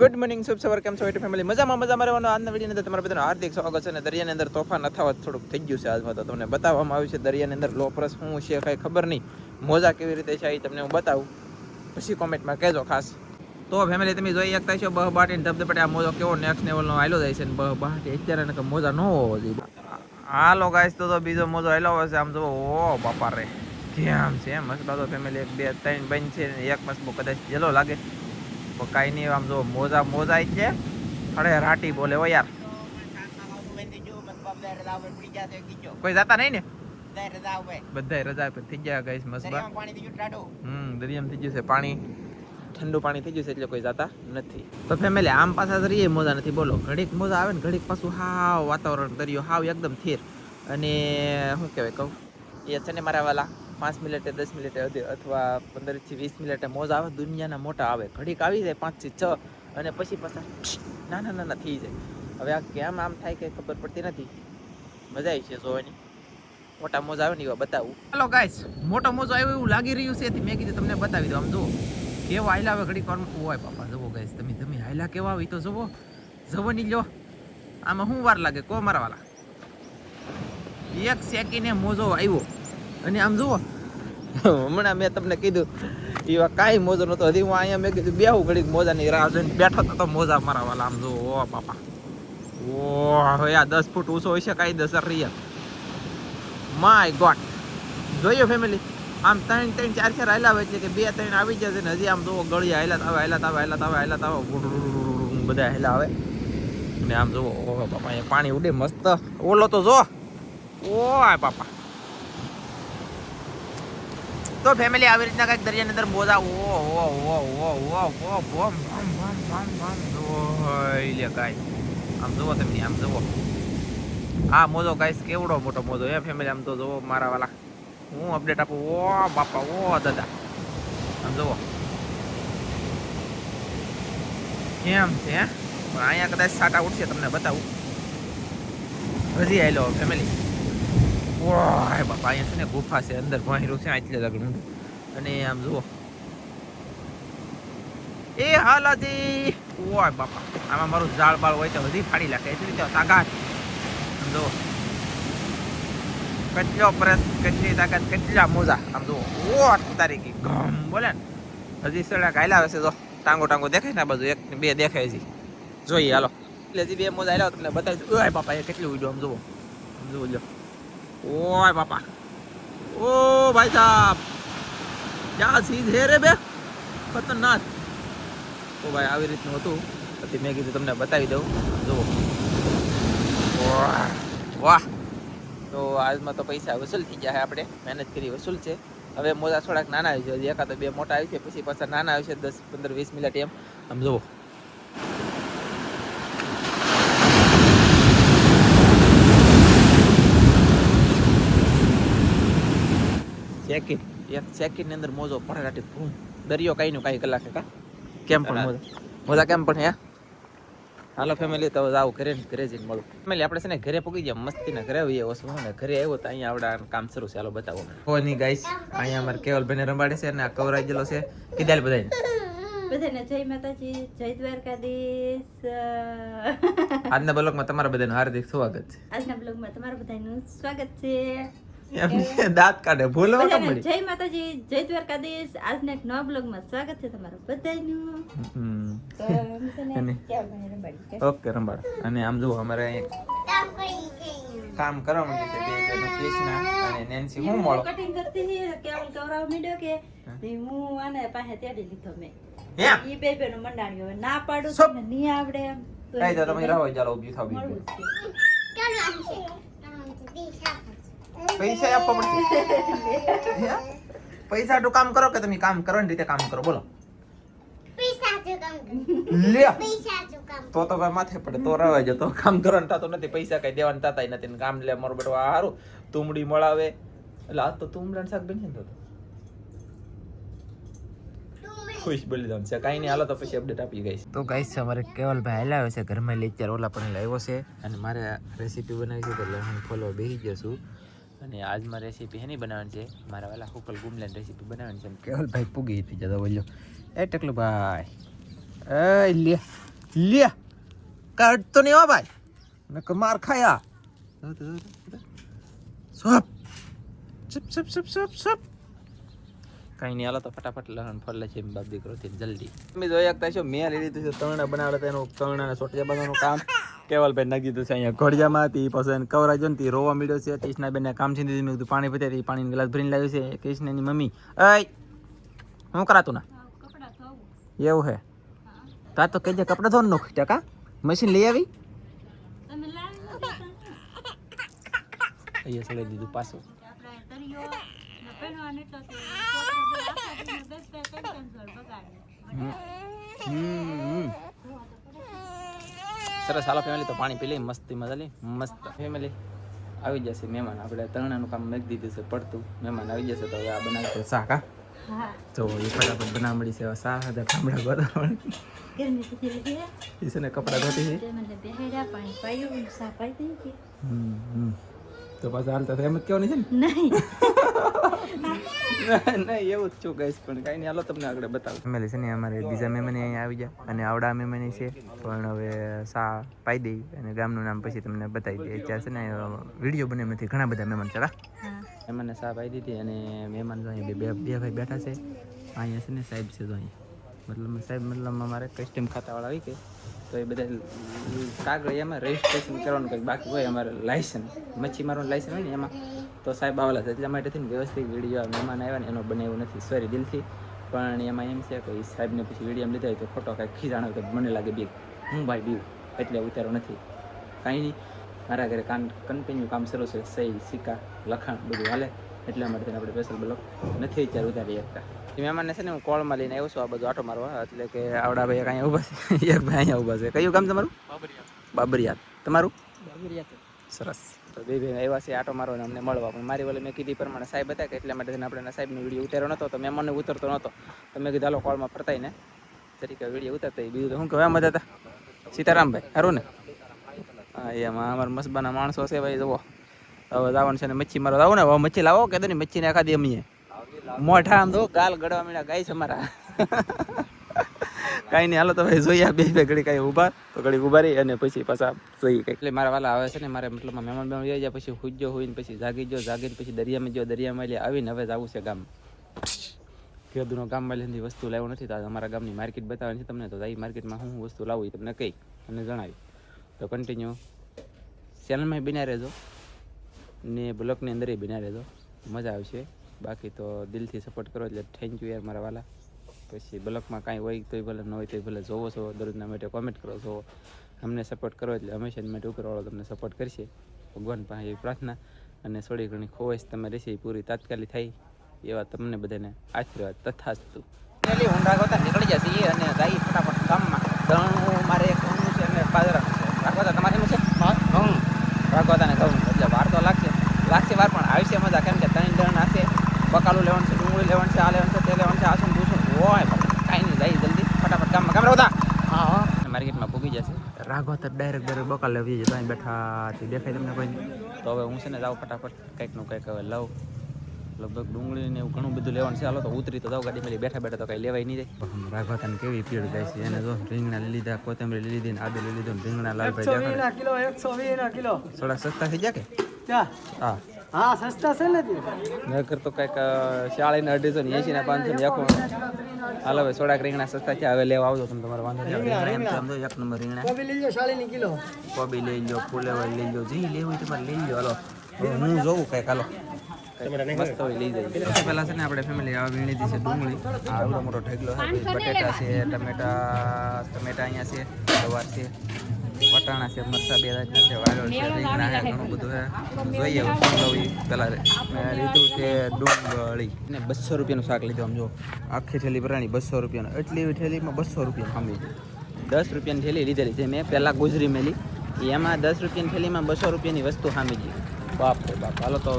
Good morning શુભ સવાર, કેમ છો? એટ ફેમિલી મજામાં મજા રહેવાનો આજના વીડિયો અંદર તમારા બધાનું હાર્દિક સ્વાગત છે અને દરિયાની અંદર તોફાન અથાવત થોડુંક થઈ ગયું છે આજમાં તો તમને બતાવવામાં આવ્યું છે. દરિયાની અંદર લોપરસ શું છે કાંઈ ખબર નહીં. મોજા કેવી રીતે છે એ તમને હું બતાવું. પછી કોમેન્ટમાં કહેજો ખાસ. તો ફેમિલી તમે જોઈ શકતા છો, બહ બાટીને ધબધપટે આ મોજો કેવો નેક્સ્ટ લેવલનો આવેલો જાય છે અને બહ બાટી અત્યારે મોજા ન હોવો જોઈએ હાલો ગાઈસ તો બીજો મોજો આવેલો હશે આમ જો ઓ બાપા રે. કેમ છે મસબા તો ફેમિલી એક, બે, ત્રણ બન છે એક મસબો કદાચ જેલો લાગે. કાંઈ નહીં, આમ જો મોજા મોજા છે. અરે, રાટી બોલે ઓ યાર. કોઈ જતા નહીં ને? બધા રજા પર થઈ ગયા ગઈસ, મસ્ત હમ, દરિયામાં થઈ ગયું છે પાણી. ઠંડુ પાણી થઈ ગયું છે એટલે કોઈ જતા નથી. તો ફેમિલી આમ પાછા જરીએ, મોજા નથી, બોલો. ઘડીક મોજા આવે ને ઘડીક પાછું હાવ વાતાવરણ દરિયો, હાવ એકદમ થીર. અને, શું કહેવાય કહું? એ છે ને મારા વાલા. પાંચ મિનિટે, દસ મિનિટે અથવા પંદરથી વીસ મિનિટે મોજ આવે, દુનિયાના મોટા આવે. ઘડીક આવી જાય, પાંચથી છ, અને પછી પાછા નાના નાના થઈ જાય. હવે આ કેમ આમ થાય કે ખબર પડતી નથી. મજા આવી છે જોવાની. મોટા મોજ આવે ને એવા બતાવું. ચાલો ગાઈસ મોટો મોજો આવ્યો એવું લાગી રહ્યું છે મેં કીધું તમને બતાવી દઉં. આમ જુઓ, કેવો હાયલા આવે ઘડીક વાર. હોય પાપા જુઓ ગાઈસ તમે તમે હાયલા કેવા આવી તો જુઓ. નહીં લ્યો. આમાં શું વાર લાગે? કો મારવાલા એક સેકીને મોજો આવ્યો. અને આમ જુઓ. હમણાં મેં તમને કીધું એવા કાંઈ મોજો નહોતો. હજી હું અહીંયા મેં કીધું, બેહું ઘડીક મોજાની રાહ જોઈને બેઠો તો મોજા મારા વાલા આમ જુઓ. ઓ બાપા. ઓ, હવે આ દસ ફૂટ ઊંચો હોય છે કાંઈ દસ રિયલ. માય ગોટ જોઈએ ફેમિલી આમ ત્રણ ત્રણ, ચાર ચાર આયલા હોય છે કે બે, ત્રણ આવી જાય છે ને હજી આમ જુઓ ગળી આયલા આવે આયલા આવે આયલા આવે આયલા આવે બધા આયલા આવે ને આમ જુઓ ઓહો બાપા, અહીંયા પાણી ઉડે મસ્ત. ઓલો તો જો. ઓય બાપા. તો ફેમિલી આવી રીતના કંઈક દરિયાની અંદર મોજા ઓ ઓ ઓ ઓ ઓ ઓ ઓ લે ગાય આમ જુઓ તમે આમ જુઓ. આ મોજો ગાઈસ કેવડો મોટો મોજો એ ફેમિલી આમ તો જુઓ મારા વાલા. હું અપડેટ આપું? ઓ, બાપા, ઓ, દાદા. આમ જુઓ. કેમ છે? પણ અહીંયા કદાચ સાટા ઉઠશે, તમને બતાવું. હજી આવેલો ફેમિલી ઓય બાપા અહીંયા છે ને ગુફા છે, અંદર ભોંયરું છે, આટલે લગ્ન અને આમ જુઓ. એ હાલાજી! ઓય બાપા, આમાં મારું ઝાડ બાળ હોય તો હજી ફાડી નાખે, એટલી તો તાકાત. આમ જુઓ. કેટલો પ્રસ, કેટલી તાકાત, કેટલા મોજા. આમ જુઓ. ઓ તારીખી. ગમ બોલે ને. હજી સડા કાયલા છે જો ટાંગો ટાંગો દેખાય ને બાજુ, એક બે દેખાય છે જોઈએ, હાલો. એટલે હજી બે મોજા આવ્યા તમને બતાવી દઉં બાપા, એ કેટલી ઉડ્યો, આમ જુઓ. આમ જુઓ ઓય બાપા. ઓ ભાઈ ક્યાં ચીજ હે રે બે? ખતરનાક. તો ભાઈ, આવી રીતનું હતું. પછી મેં કીધું તમને બતાવી દઉં. જુઓ. વાહ તો આજમાં તો પૈસા વસૂલ થઈ ગયા છે આપણે. મહેનત કરી વસૂલ છે. હવે મોજા થોડાક નાના આવી છે એકાદ બે મોટા આવી છે. પછી પાછા નાના આવી છે. દસ, પંદર, વીસ મિનિટ એમ. આમ જુઓ. સેકન્ડ એક સેકન્ડની અંદર મોજો પડે ભૂમ દરિયો કાંઈ નું કાંઈ કલાકે કા? કેમ પણ મોજા? મોજા કેમ પણ હે? હાલો ફેમિલી તો જાવ ઘરે ઘરે જઈને મળું. ફેમિલી આપણે છે ને ઘરે પૂગી ગયા મસ્તીના ઘરે આવીએ. ઓછું ને ઘરે આવ્યો તો અહીંયા આવડા કામ શરૂ છે. હાલો બતાવો. કોની ગાઈસ અહીંયા અમારે કેવલભાઈને રમાડે છે ને આ કવરાઈ ગયેલો છે. કીધેલ બધાને બધાને જય માતાજી જય દ્વારકાધીશ. આજના બ્લોગમાં તમારા બધાનું હાર્દિક સ્વાગત છે. આજના બ્લોગમાં તમારા બધાનું સ્વાગત છે. દાંત કાઢે જય માતાજી જય દ્વારકાધીશ. આજના એક નવા બ્લોગમાં સ્વાગત છે તમારું બધાનું. ને? ઓકે અને આમ જુઓ અમારે કામ કરવા માંગે છે બે જણનું કૃષ્ણા અને નેન્સી. હું મળો કટિંગ કરતી હતી કેવલ કવરાવ મીડ્યો કે? હું. આને પાસે તેડી લીધો મેં. ઈ બે બેનો મંડાણ્યો હવે ના પાડું. તમને નહીં આવડે એમ. તો તમે રહો ચાલો ઊભી થાવ મળવું બીજું જ છે. પૈસા આપવા પડશે પૈસા તો કામ કરો કે તમે કામ કરવાની રીતે કામ કરો? બોલો. તો તો ભાઈ માથે પડે તો રવાય જતો કામ કરવાનું થતું નથી. પૈસા કઈ દેવાનું થતા નથી. ને કામ લે મારો બેટો આ તુમડી મળાવે. એટલે આ તો તુમડા શાક બની ને તો ખુશ દઉં છે કાંઈ નહીં હાલો તો પછી અપડેટ આપી ગઈ. તો ગાઈસ અમારે કેવલભાઈ હલાવે છે. ઘરમાં લેચર ઓલા પણ લાવ્યો છે. અને મારે રેસીપી બનાવી છે એટલે હું ફોલો બેસી ગયો છું. અને આજ મારે રેસીપી હેની બનાવવાની છે? મારા વાલા હોકલ ગુમલેન રેસીપી બનાવવાની છે કેવલભાઈ પૂગી હતી જતો બોલ્યો. એ ટકલું ભાઈ. એ લે લે કાઢતો નહીં હો ભાઈ. નકર માર ખાયા. સપ. સપ સપ સપ સપ સપ. કઈ નહીં હાલો તો ફટાફટ લહણ ફરલે છે બાપ દીકરો જલ્દી. તમે જોઈ શકતા છો મેં લઈ લીધું છે તરણા બનાવડે એનું તરણા સોટિયા બનાવવાનું કામ. કેવલભાઈ નાખી દીધું છે અહીંયા ઘોડિયામાં હતી પછી કવરાજો ને રોવા મળ્યો છે. કૃષ્ણા બેન કામ છે દીધું મેં પાણી પત્યા પાણી ગ્લાસ ભરીને લાવ્યું છે. કૃષ્ણની મમ્મી અય હું કરાતું ના? એવું હે? તા તો કહેજે કપડાં ધોવાનું નોખી ટકા મશીન લઈ આવી? અહીંયા સળાઈ દીધું પાછું. હમ. હમ. સરસ. હાલો ફેમિલી તો પાણી પી લઈ મસ્તી મજા લઈ મસ્ત. ફેમિલી આવી જશે મહેમાન. આપણે તરણાનું કામ મેક દીધું છે પડતું. મહેમાન આવી જશે તો હવે આ બનાવી શાક હા. તો એ ફટાફટ બના મળી છે હવે શાક હતા કામડા ગોતા ગરમી થતી રહી એ છે ને કપડાં ધોતી છે. સા. તો પાછા હાલતા એમ જ કહેવાની છે ને? નહીં. નહીં એવું જ છું ગઈશ પણ કાંઈ નહીં. હાલો તમને આગળ બતાવું. ફેમિલી છે ને અમારે બીજા મહેમાન અહીંયા આવી ગયા અને આવડા મહેમાન છે પણ હવે સા પાઈ દઈ અને ગામનું નામ પછી તમને બતાવી દઈએ. અત્યારે છે ને વીડિયો બને નથી ઘણા બધા મહેમાન? હા. મહેમાનને સા પાઈ દીધી અને મહેમાન તો અહીંયા બે બે બે ભાઈ બેઠા છે. અહીંયા છે ને સાહેબ છે તો અહીંયા. મતલબ સાહેબ મતલબ અમારે કસ્ટમ ખાતાવાળા આવી કે. તો એ બધા કાગળ એમાં રજીસ્ટ્રેશન કરવાનું કંઈક બાકી હોય, અમારે લાયસન્સ મચ્છી મારવાનું લાયસન્સ હોય ને એમાં, તો સાહેબ આવેલા છે. એટલા માટે થઈને વ્યવસ્થિત વીડિયો મહેમાન આવ્યા ને એનો બનાવ્યો નથી. સોરી દિલથી, પણ એમાં એમ છે કે એ સાહેબને પછી વીડિયો લીધા હોય તો ખોટો કાંઈક ખીજાણો કે મને લાગે બીક હું ભાઈ બીવ, એટલે ઉતારો નથી. કાંઈ નહીં, મારા ઘરે કાન કન્ટિન્યુ કામ શરૂ છે. સહી, સિક્કા, લખાણ બધું હાલે, એટલા માટે આપણે સ્પેશિયલ બ્લોક નથી અત્યારે ઉતારી શકતા મહેમાનને છે ને હું કોળમાં લઈને આવ્યો છું આ બધું આટો મારવા એટલે કે આવડા ભાઈ કઈ અહીંયા ઊભા છે. એક ભાઈ અહીંયા ઊભા છે. કયું કામ તમારું? બાબરિયાત. તમારું? સરસ. તો બે ભાઈ આવ્યા છે આટો મારવા અને અમને મળવા. પણ મારી વાલે મેં કીધી પ્રમાણે સાહેબ હતા કે એટલા માટે થઈને આપણે સાહેબની વીડિયો ઉતાર્યો નહોતો તો મહેમાનને ઉતરતો નહોતો તો મેં કીધું હાલો કોળમાં ફરતાઈ ને. તરીકે વીડિયો ઉતારતા બીજું તો શું કહેવા મજા હતા. સીતારામભાઈ સારું ને? હા એમાં અમારા મસબાના માણસો છે ભાઈ જુઓ. હવે જવાનું છે ને મચ્છી મારો આવો ને હવે મચ્છી લાવો કે મચ્છી ને ખાધી અમીએ. મોઢા આમ તો ગાલ ગળવા મળ્યા ગાય છે અમારા કાંઈ નહીં હાલો તો ભાઈ જોઈએ બે બે ઘડી કાંઈ ઊભા. તો ઘડી ઊભા રહી અને પછી પાછા જોઈએ કંઈક. એટલે મારા વાલા આવે છે ને મારે મતલબ મહેમાન બેમાન જાય પછી હુજ્જો હોઈને પછી જાગી જો જાગીને પછી દરિયામાં જો દરિયામાં એટલે આવીને હવે જવું છે ગામ. ખેડૂતનો ગામમાં લેતી વસ્તુ લાવ્યો નથી તો અમારા ગામની માર્કેટ બતાવવાની છે તમને તો એ માર્કેટમાં હું વસ્તુ લાવું એ તમને કહી અને જણાવી. તો કન્ટિન્યુ ચેનલમાં બિના રહેજો ને બ્લોગની અંદર બિના રહેજો. મજા આવશે. બાકી તો દિલથી સપોર્ટ કરો એટલે થેન્ક યુ યાર મારા વાલા. પછી બ્લોકમાં કાંઈ હોય તોય ભલે, ન હોય તોય ભલે, જોવો છો, દરરોજના માટે કોમેન્ટ કરો છો. અમને સપોર્ટ કરો એટલે હંમેશા માટે ઉપરવાળો તમને સપોર્ટ કરશે. ભગવાન પાસે એવી પ્રાર્થના અને થોડી ઘણી ખોવાશ તમે રહેશે એ પૂરી તાત્કાલિક થાય એવા તમને બધાને આશીર્વાદ તથાસ્તુ. ઊંડા ગોતા નીકળી જશે અને જાય ફટાફટ ગામમાં ઘઉં મારે એક ઘઉં છે અને બાજરા છે રાખવાતા તમારે એનું છે ઘઉં રાખવાતા ને ઘઉં એટલે વાર તો લાગશે લાગશે વાર પણ આવશે મજા કેમ કે ત્રણ જણ હશે બકાલું લેવાનું છે ડુંગળી લેવાનું છે આ લેવાનું છે તે લેવાનું છે આસું દૂસું હોય પણ કાંઈ નહીં જાય જલ્દી ફટાફટ ગામમાં કામ રહેતા હા માર્કેટમાં ભૂગી જશે રાઘવતર ડાયરેક્ટ ડાયરેક્ટ બકા લેવી જઈએ ત્યાં બેઠા દેખાય તમને કોઈ. તો હવે હું છે ને જાઉં ફટાફટ કંઈકનું કંઈક હવે લઉં લગભગ ડુંગળી ને એવું ઘણું બધું લેવાનું છે. હાલો તો ઉતરી તો જાઉં ગાડી મેલી બેઠા બેઠા તો કઈ લેવાય નહીં જાય રાઘવતાને કેવી પીડ જાય છે? એને જો રીંગણા લઈ લીધા કોથમરી લઈ લીધી ને આદુ લઈ લીધું રીંગણા લાલભાઈ કિલો એકસો વીસ ના કિલો. થોડા સસ્તા થઈ જાય કે? હા. હા સસ્તા છે ને તે. નગર તો કંઈક શાળી ને અઢીસો ને એસી ને પાંચસો ને એકસો હાલો હવે સોડાક રીંગણા સસ્તા છે. હવે લેવા આવજો તમે તમારે વાંધો નહીં. એક નંબર રીંગણા. કોબી લીજો સાડી ની કિલો. કોબી લઈ લો ફુલેવર લઈ લો જે લેવું હોય તમારે લઈ લો હાલો હું જોઉં કંઈક હાલો. મસ્ત હોય લઈ જાય. પહેલા છે ને આપણે ફેમિલી આ વીણી દી છે ડુંગળી. આ આવડો મોટો ઢગલો છે બટેટા છે ટમેટા ટમેટા અહીંયા છે ગવાર છે. વટાણા છે મરચા બે જાતના છે વાલોળ છે રીંગણા છે ઘણું બધું છે જોઈએ હવે શું લઉં ઈ પહેલા મેં લીધું છે ડુંગળી. ને બસો રૂપિયાનું શાક લીધું આમ જો. આખી થેલી ભરાણી બસો રૂપિયાનું. એટલી એવી થેલીમાં બસો રૂપિયા ખામી દસ રૂપિયાની થેલી લીધેલી છે. મેં પહેલાં ગુજરી મેલી. એમાં દસ રૂપિયાની થેલીમાં બસો રૂપિયાની વસ્તુ ખામી ગઈ. બાપ રે બાપ. હાલો તો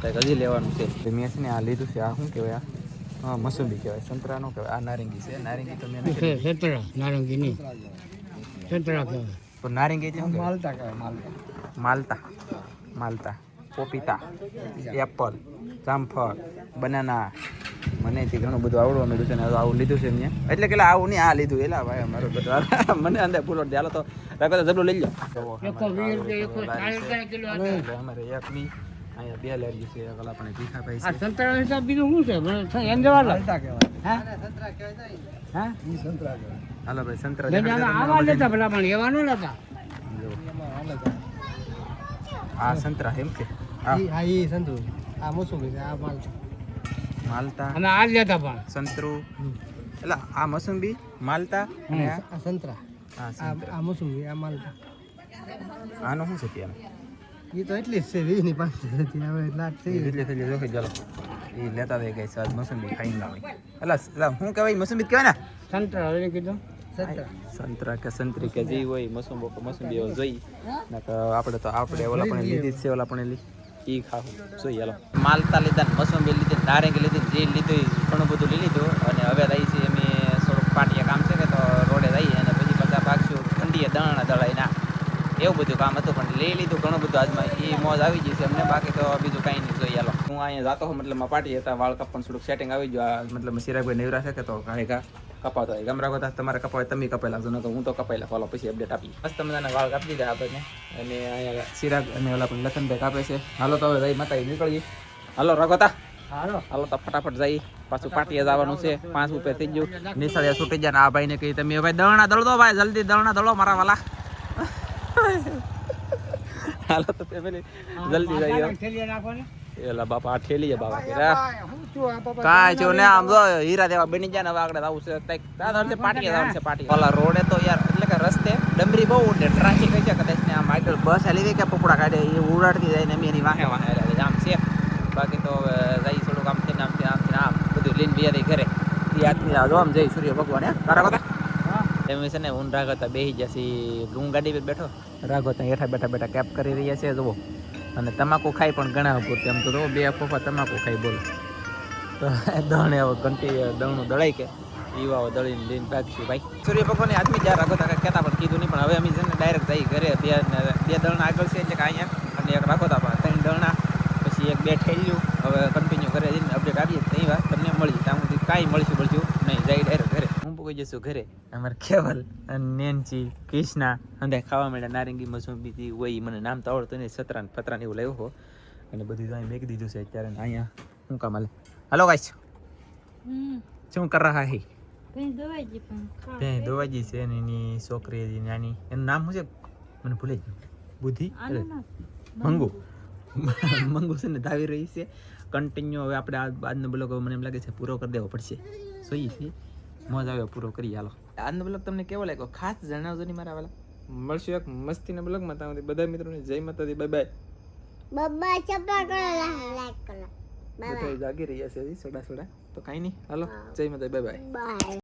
કંઈક હજી લેવાનું છે. મેં છે ને આ લીધું છે આ શું કહેવાય? આ? હા મસુંબી કહેવાય. સંતરા નો કહેવાય. આ નારંગી છે. નારંગી તો મેં નારંગી નહીં. સંતરા કહેવાય. પણ નારિંગી શું માલતા કહેવાય? માલતા. માલતા. માલતા. પોપીતા. એપલ. જામફળ. બનાના. મને થી ઘણું બધું આવડવા મળ્યું છે ને આવું લીધું છે મેં એટલે કે આવું નહીં આ લીધું. એલા ભાઈ અમારો બધું મને અંદર ફૂલો ચાલો તો રાખો તો જબલું લઈ લો અમારે એક ની અહીંયા બે લેરી છે. એક આપણે ભીખા ભાઈ છે સંતરા હિસાબ બીજું શું છે? એમ જવા લો. હા? સંતરા કહેવાય હા? સંતરા લઈને દેખાડી આવા દો આવા તમને લેતા પેલા પણ એવા ન લેતા જો. આ સંતરા એમ કે આ આ ઈ સંતરું આ મોસંબી છે આ માલ માલતા અમે આ જ લેતા પણ સંતરું એટલે આ મોસંબી માલતા અને આ આ સંતરા આ સંતરા આ મોસંબી આ માલ આનું શું છે ત્યાં એ તો એટલી જ છે વીસની પાંચ હતી હવે લાટ થઈ એટલે થઈ જો ચાલો એ લેતા દે ગઈ સાદ મોસંબી ખાઈને લાવે એટલે એટલે શું કહેવાય મોસંબી જ કહેવાય ને સંતરા હવે કીધું સંતરા. સંતરા કે સંતરી કે જે હોય મોસંબો કે મોસંબી એવો જોઈ. નકર આપણે તો આપણે ઓલા પણ લીધી છે ઓલા પણ લી ઈ ખાવું. જોઈએ હાલો. માલતા લીધા મોસંબી લીધી નારેંગી લીધી જે લીધું ઘણું બધું લઈ લીધું અને હવે રહી છે એમ થોડુંક પાટીએ કામ છે કે તો રોડે રહી અને પછી પાછા ભાગશું ઠંડીએ દણ દળાઈ ના એવું બધું કામ હતું પણ લઈ લીધું ઘણું બધું આજમાં. એ મોજ આવી ગઈ છે અમને. બાકી તો બીજું કાંઈ નહીં જોઈએ હાલો. હું અહીંયા જાતો હોઉં મતલબ પાટી હતા વાળ કપવાનું થોડુંક સેટિંગ આવી ગયું. મતલબ સિરાગભાઈ નેવરા છે કે તો ઘાય ઘા કપાતો હોય. ગમરા ગોતા તમારે કપાવે તમે કપાઈ લાગજો નકર હું તો કપાઈ લાગો પછી અપડેટ આપી મસ્ત મજાના વાળ કાપી દીધા આપણને. અને અહીંયા સિરાગ અને ઓલા પણ લખનભાઈ કાપે છે. હાલો તો હવે રહી માતા નીકળીએ. હાલો રગોતા હાલો. તો ફટાફટ જઈ. પાછું પાટીએ જવાનું છે. પાંચ રૂપિયા થઈ ગયું. નિશાળે છૂટી જાય ને આ ભાઈને કહી તમે ભાઈ દળણા દળ ભાઈ જલ્દી દળણા દળો મારા વાલા. હાલો તો ફેમિલી જલ્દી જઈએ. એલા બાપા ઠેલી છે બાપા ને આમ જો હીરા દેવા બની જાય ને હવે આગળ આવું છે પાટીએ ઓલા રોડે તો યાર એટલે કે રસ્તે ડમરી બહુ ઉડે ટ્રાફિક હોય છે કદાચ ને આમ આગળ બસ હાલી ગઈ કે પપડા કાઢે એ ઉડાડતી જાય ને એમ એની વાહે વાહે હાલે છે. આમ છે. બાકી તો હવે જઈ થોડુંક આમથી ને આમથી ને આમ બધું લીન બે દઈ ઘરે. આદમી આમ જય સૂર્ય ભગવાન હે. તારા બધા એમ છે ને, હું રાઘવતા બેસી જશે હું ગાડી પર બેઠો. રાઘવતા હેઠા બેઠા બેઠા કેપ કરી રહ્યા છે, જુઓ. અને તમાકુ ખાઈ પણ ઘણા પૂરતી આમ તો જુઓ, બે ફોફા તમાકુ ખાઈ બોલો. તો દણ એવો ઘંટી દણું દળાઈ કે. ઈવાઓ દળીને લઈને ભાગશું ભાઈ. સૂર્ય ભગવાનની આદમી જ્યાં રાખો તા કહેતા પણ કીધું નહીં, પણ હવે અમે છે ને ડાયરેક્ટ જઈ ઘરે. બે બે દળના આગળ છે, એટલે કે અહીંયા. અને એક રાખો તા પણ ત્રણ દળના પછી એક બે ઠેલ્યું હવે કન્ટિન્યુ ઘરે જઈને અપડેટ આપીએ. ત્યાં વાત તમને મળી. ત્યાં સુધી કાંઈ મળશું મળશું. ઘરે જશું ઘરે. અમારે કેવલ અને નેનચી કૃષ્ણા અંદર ખાવા મળ્યા નારંગી મસૂબી હોય મને નામ તો આવડતું નહીં સતરાન પતરાન એવું લાવ્યો હો. અને બધું તો અહીં મેકી દીધું છે અત્યારે અહીંયા શું કામ હાલે? હલો ગાઈશ શું કર રહા હે. ત્યાં દોવાજી છે ને એની છોકરી હતી નાની. એનું નામ શું છે? મને ભૂલે ગયું. બુદ્ધિ? મંગુ. મંગુ. છે ને ધાવી રહી છે. કન્ટિન્યુ હવે આપણે આ આજનો બ્લોગ મને એમ લાગે છે પૂરો કરી દેવો પડશે. સોઈ છે. મોજ આવ્યો પૂરો કરી હાલો. આજનો બ્લોગ તમને કેવો લાગ્યો? ખાસ જણાવજો નહીં મારા વાલા મળશું એક મસ્તીના બ્લોગમાં ત્યાં સુધી બધા મિત્રોને. જય માતાજી બાય બાય બબ્બા ચપ્પા કરો લાઈક કરો. બધા જાગી રહ્યા છે સોડા સોડા. તો કાંઈ નહીં. હાલો જય માતાજી બાય બાય બાય